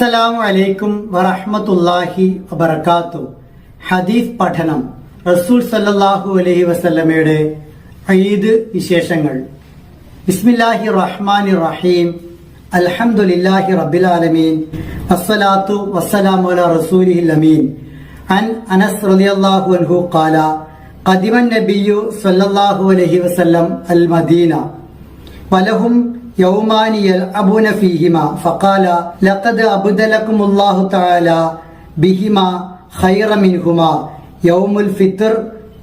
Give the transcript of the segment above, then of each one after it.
അസ്സലാമു അലൈക്കും വറഹ്മത്തുള്ളാഹി വബർക്കാത്തു ഹദീസ് പഠനം. റസൂൽ സല്ലല്ലാഹു അലൈഹി വസല്ലമയുടെ ഈദ് വിശേഷങ്ങൾ. ബിസ്മില്ലാഹി റഹ്മാനി റഹീം. അൽഹംദുലില്ലാഹി റബ്ബിൽ ആലമീൻ. അസ്സലാത്തു വസ്സലാമു അലാ റസൂലിഹിൽ അമീൻ. അൻ അനസ് റളിയല്ലാഹു അൻഹു ഖാല ഖദിമൻ നബിയു സല്ലല്ലാഹു അലൈഹി വസല്ലം അൽ മദീന. വലഹും يومان يلعبون فيهما فقال لقد أبدلكم الله تعالى بهما خير منهما يوم الفطر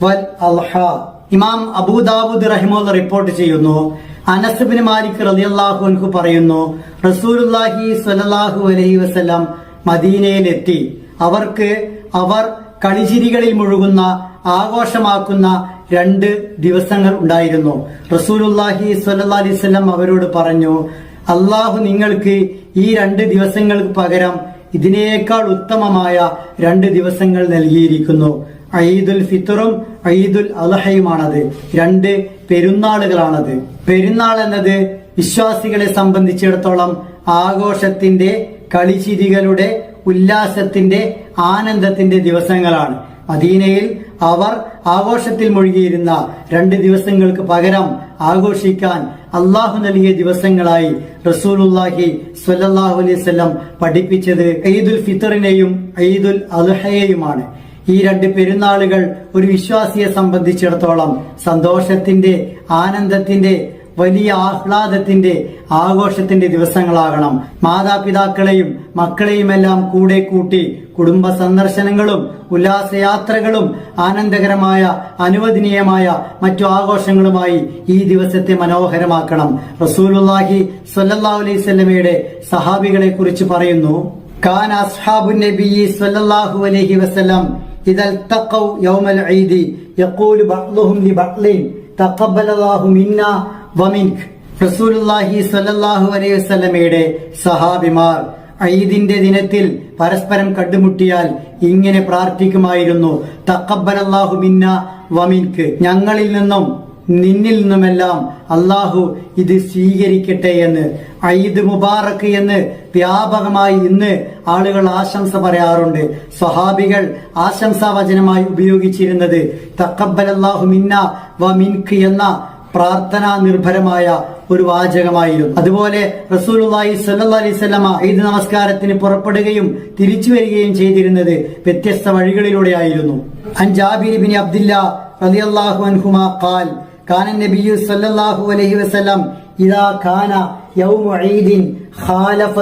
والأضحى ഇമാം അബൂദാബുദ് റഹിമുള്ള റിപ്പോർട്ട് ചെയ്യുന്നു അനസ്ബിൻ മാലിക് റളിയല്ലാഹു അൻഹു പറയുന്നു റസൂലുള്ളാഹി സ്വല്ലല്ലാഹു അലൈഹി വസല്ലം മദീനയിലെത്തി അവർക്ക് അവർ കളിചിരികളിൽ മുഴുകുന്ന ആഘോഷമാക്കുന്ന രണ്ട് ദിവസങ്ങൾ ഉണ്ടായിരുന്നു. റസൂലുല്ലാഹി സ്വല്ലല്ലാഹി അലൈഹി വസല്ലം അവരോട് പറഞ്ഞു അള്ളാഹു നിങ്ങൾക്ക് ഈ രണ്ട് ദിവസങ്ങൾക്ക് പകരം ഇതിനേക്കാൾ ഉത്തമമായ രണ്ട് ദിവസങ്ങൾ നൽകിയിരിക്കുന്നു. ഈദുൽ ഫിത്തറും ഈദുൽ അലഹയുമാണത് രണ്ട് പെരുന്നാളുകളാണത്. പെരുന്നാൾ എന്നത് വിശ്വാസികളെ സംബന്ധിച്ചിടത്തോളം ആഘോഷത്തിന്റെ കളിചിരികളുടെ ഉല്ലാസത്തിന്റെ ആനന്ദത്തിന്റെ ദിവസങ്ങളാണ്. മദീനയിൽ അവർ ആഘോഷത്തിൽ മുഴുകിയിരുന്ന രണ്ട് ദിവസങ്ങൾക്ക് പകരം ആഘോഷിക്കാൻ അള്ളാഹു നൽകിയ ദിവസങ്ങളായി റസൂലുല്ലാഹി സ്വല്ലല്ലാഹു അലൈഹി വസല്ലം പഠിപ്പിച്ചത് ഈദുൽ ഫിത്തറിനെയും ഈദുൽ അലഹയെയുമാണ് ഈ രണ്ട് പെരുന്നാളുകൾ ഒരു വിശ്വാസിയെ സംബന്ധിച്ചിടത്തോളം സന്തോഷത്തിന്റെ ആനന്ദത്തിന്റെ വലിയ ആഹ്ലാദത്തിന്റെ ആഘോഷത്തിന്റെ ദിവസങ്ങളാകണം. മാതാപിതാക്കളെയും മക്കളെയുമെല്ലാം കൂടെ കൂട്ടി കുടുംബ സന്ദർശനങ്ങളും ഉല്ലാസയാത്രകളും ആനന്ദകരമായ അനുവദനീയമായ മറ്റു ആഘോഷങ്ങളുമായി ഈ ദിവസത്തെ മനോഹരമാക്കണം. റസൂലുല്ലാഹി സ്വല്ലല്ലാഹു അലൈഹി സ്വലമയുടെ സഹാബികളെ കുറിച്ച് പറയുന്നു കാൻ അസ്ഹാബു നബി സ്വല്ലല്ലാഹു അലൈഹി വസല്ലം ഇദൽ തഖൗ യൗമൽ ഈദി യഖൂലു ബഅ്ലുഹും ലിബഅ്ലിൻ തഖബ്ബലല്ലാഹു മിന്നാ വമിൻക് റസൂലുല്ലാഹി സ്വല്ലല്ലാഹു അലൈഹി വസല്ലമയുടെ സഹാബിമാർ ഐദിന്റെ ദിനത്തിൽ പരസ്പരം കണ്ടുമുട്ടിയാൽ ഇങ്ങനെ പ്രാർത്ഥിക്കുമായിരുന്നു. തഖബ്ബലല്ലാഹു മിന്ന വമിൻക്ക്. ഞങ്ങളിൽ നിന്നും നിന്നിൽ നിന്നുമെല്ലാം അള്ളാഹു ഇത് സ്വീകരിക്കട്ടെ എന്ന്. ഐദ് മുബാറക് എന്ന് വ്യാപകമായി ഇന്ന് ആളുകൾ ആശംസ പറയാറുണ്ട്. സ്വഹാബികൾ ആശംസാവചനമായി ഉപയോഗിച്ചിരുന്നത് തക്കബലാഹു മിന്ന വ എന്ന പ്രാർത്ഥനാ നിർഭരമായ ഒരു വാചകമായിരുന്നു. അതുപോലെ റസൂലുള്ളാഹി സ്വല്ലല്ലാഹി അലൈഹി വസല്ലമ ഈദ് നമസ്കാരത്തിന് പുറപ്പെടുകയും തിരിച്ചു വരികയും ചെയ്തിരുന്നത് വ്യത്യസ്ത വഴികളിലൂടെയായിരുന്നു. അൻ ജാബിർ ബിൻ അബ്ദുല്ല റളിയല്ലാഹു അൻഹുമാ ഖാൽ കാന നബിയു സ്വല്ലല്ലാഹു അലൈഹി വസല്ലം ഇദാ കാന യൗമു ഈദിൻ ഖാലഫ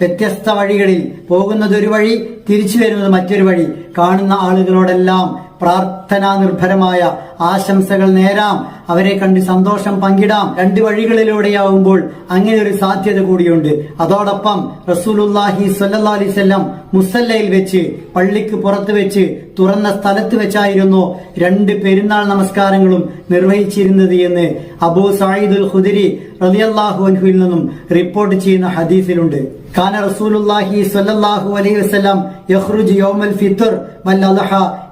വ്യത്യസ്ത വഴികളിൽ പോകുന്നത് ഒരു വഴി തിരിച്ചു വരുന്നത് മറ്റൊരു വഴി. കാണുന്ന ആളുകളോടെല്ലാം പ്രാർത്ഥനാ നിർഭരമായ ആശംസകൾ നേരാം. അവരെ കണ്ട് സന്തോഷം പങ്കിടാം. രണ്ട് വഴികളിലൂടെയാവുമ്പോൾ അങ്ങനെ ഒരു സാധ്യത കൂടിയുണ്ട്. അതോടൊപ്പം റസൂലുല്ലാഹി സല്ലാ അലിസ്ല്ലാം മുസല്ലയിൽ വെച്ച് പള്ളിക്ക് പുറത്ത് വെച്ച് തുറന്ന സ്ഥലത്ത് വെച്ചായിരുന്നു രണ്ട് പെരുന്നാൾ നമസ്കാരങ്ങളും നിർവഹിച്ചിരുന്നത് എന്ന് അബൂ സായിദുൽ ഹുദിരി റളിയല്ലാഹു അൻഹുവിൽ നിന്നും റിപ്പോർട്ട് ചെയ്യുന്ന ഹദീസിലുണ്ട്. കാന റസൂലുള്ളാഹി സ്വല്ലല്ലാഹു അലൈഹി വസല്ലം യഖ്റുജു യൗമൽ ഫിത്ർ വൽ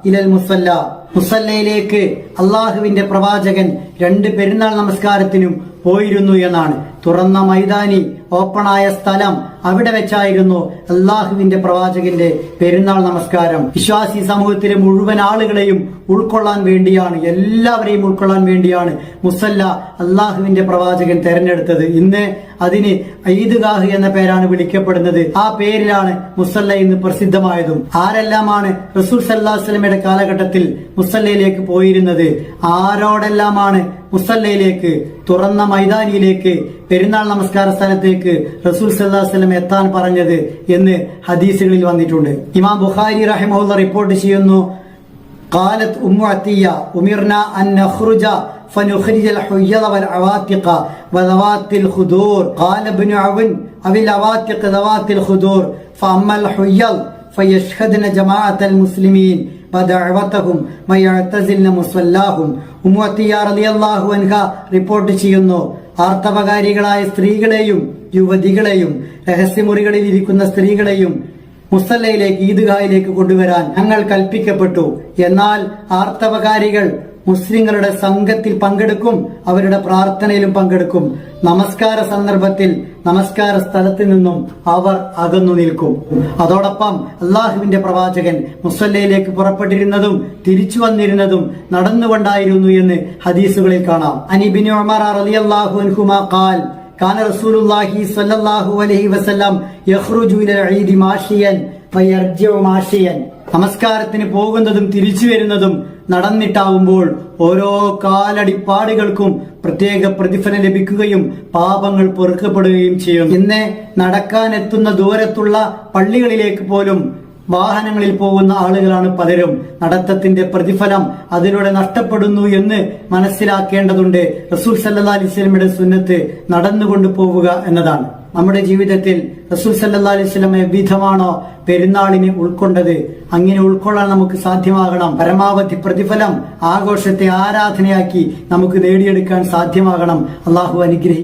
ഇലൽ മുസല്ല. മുസല്ലയിലേക്ക് അള്ളാഹുവിന്റെ പ്രവാചകൻ രണ്ട് പെരുന്നാൾ നമസ്കാരത്തിനും പോയിരുന്നു എന്നാണ്. തുറന്ന മൈതാനി ഓപ്പണായ സ്ഥലം അവിടെ വെച്ചായിരുന്നു അള്ളാഹുവിന്റെ പ്രവാചകന്റെ പെരുന്നാൾ നമസ്കാരം. വിശ്വാസി സമൂഹത്തിലെ മുഴുവൻ ആളുകളെയും ഉൾക്കൊള്ളാൻ വേണ്ടിയാണ് എല്ലാവരെയും ഉൾക്കൊള്ളാൻ വേണ്ടിയാണ് മുസല്ല അള്ളാഹുവിന്റെ പ്രവാചകൻ തെരഞ്ഞെടുത്തത്. ഇന്ന് അതിന് ഈദ്ഗാഹ് എന്ന പേരാണ് വിളിക്കപ്പെടുന്നത്. ആ പേരിലാണ് മുസല്ല ഇന്ന് പ്രസിദ്ധമായതും. ആരെല്ലാമാണ് റസൂൽ സല്ലാഹു വസ്ലമയുടെ കാലഘട്ടത്തിൽ മുസല്ലയിലേക്ക് പോയിരുന്നത്? ആരോടെല്ലാമാണ് മുസല്ലയിലേക്ക് തുറന്ന മൈതാനിയിലേക്ക് പെരുന്നാൾ നമസ്കാര സ്ഥലത്തേക്ക് റസൂൽ സല്ലാ വസ്ലം എത്താൻ പറഞ്ഞത് എന്ന് ഹദീസുകളിൽ വന്നിട്ടുണ്ട് ഇമാം ബുഖാരി റഹിമുള്ള റിപ്പോർട്ട് ചെയ്യുന്നു قالت أم عطية أمرنا أن نخرج فنخرج الحيض والعواتق وذوات الخدور قال ابن عون أو العواتق ذوات الخدور فأما الحيض فيشهدن جماعة المسلمين ഫദഅവതഹും റളിയല്ലാഹു അൻഹ റിപ്പോർട്ട് ചെയ്യുന്നു ആർത്തവകാരികളായ സ്ത്രീകളെയും യുവതികളെയും രഹസ്യമുറികളിൽ ഇരിക്കുന്ന സ്ത്രീകളെയും മുസല്ലയിലേക്ക് ഈദ്ഗാഹിലേക്ക് കൊണ്ടുവരാൻ ഞങ്ങൾ കൽപ്പിക്കപ്പെട്ടു. എന്നാൽ ആർത്തവകാരികൾ മുസ്ലിങ്ങളുടെ സംഘത്തിൽ പങ്കെടുക്കും അവരുടെ പ്രാർത്ഥനയിലും പങ്കെടുക്കും നമസ്കാര സന്ദർഭത്തിൽ നമസ്കാര സ്ഥലത്ത് നിന്നും അവർ അകന്നു നിൽക്കും അതോടൊപ്പം അള്ളാഹുവിന്റെ പ്രവാചകൻ മുസല്ലയിലേക്ക് പുറപ്പെട്ടിരുന്നതും തിരിച്ചു വന്നിരുന്നതും നടന്നുകൊണ്ടായിരുന്നു എന്ന് ഹദീസുകളിൽ കാണാം അനിബിൻ ഉമർ റളിയല്ലാഹു അൻഹുമാ ഖാൽ كان رسول الله صلى الله عليه وسلم يخرج الى العيد ماشيا فيرجع ماشيا നമസ്കാരത്തിന് പോകുന്നതും തിരിച്ചു വരുന്നതും നടന്നിട്ടാവുമ്പോൾ ഓരോ കാലടിപ്പാടുകൾക്കും പ്രത്യേക പ്രതിഫലം ലഭിക്കുകയും പാപങ്ങൾ പൊറുക്കപ്പെടുകയും ചെയ്യും. ഇന്ന് നടക്കാനെത്തുന്ന ദൂരത്തുള്ള പള്ളികളിലേക്ക് പോലും വാഹനങ്ങളിൽ പോകുന്ന ആളുകളാണ് പലരും. നടത്തത്തിന്റെ പ്രതിഫലം അതിലൂടെ നഷ്ടപ്പെടുന്നു എന്ന് മനസ്സിലാക്കേണ്ടതുണ്ട്. റസൂൽ സല്ലാ അലിസ്ലമിയുടെ സുന്നത്ത് നടന്നുകൊണ്ട് പോവുക എന്നതാണ്. നമ്മുടെ ജീവിതത്തിൽ റസൂൽ സല്ലാ അലിസ്ലമെ വിധമാണോ പെരുന്നാളിനെ ഉൾക്കൊണ്ടത്? അങ്ങനെ ഉൾക്കൊള്ളാൻ നമുക്ക് സാധ്യമാകണം. പരമാവധി പ്രതിഫലം ആഘോഷത്തെ ആരാധനയാക്കി നമുക്ക് നേടിയെടുക്കാൻ സാധ്യമാകണം. അള്ളാഹു അനുഗ്രഹി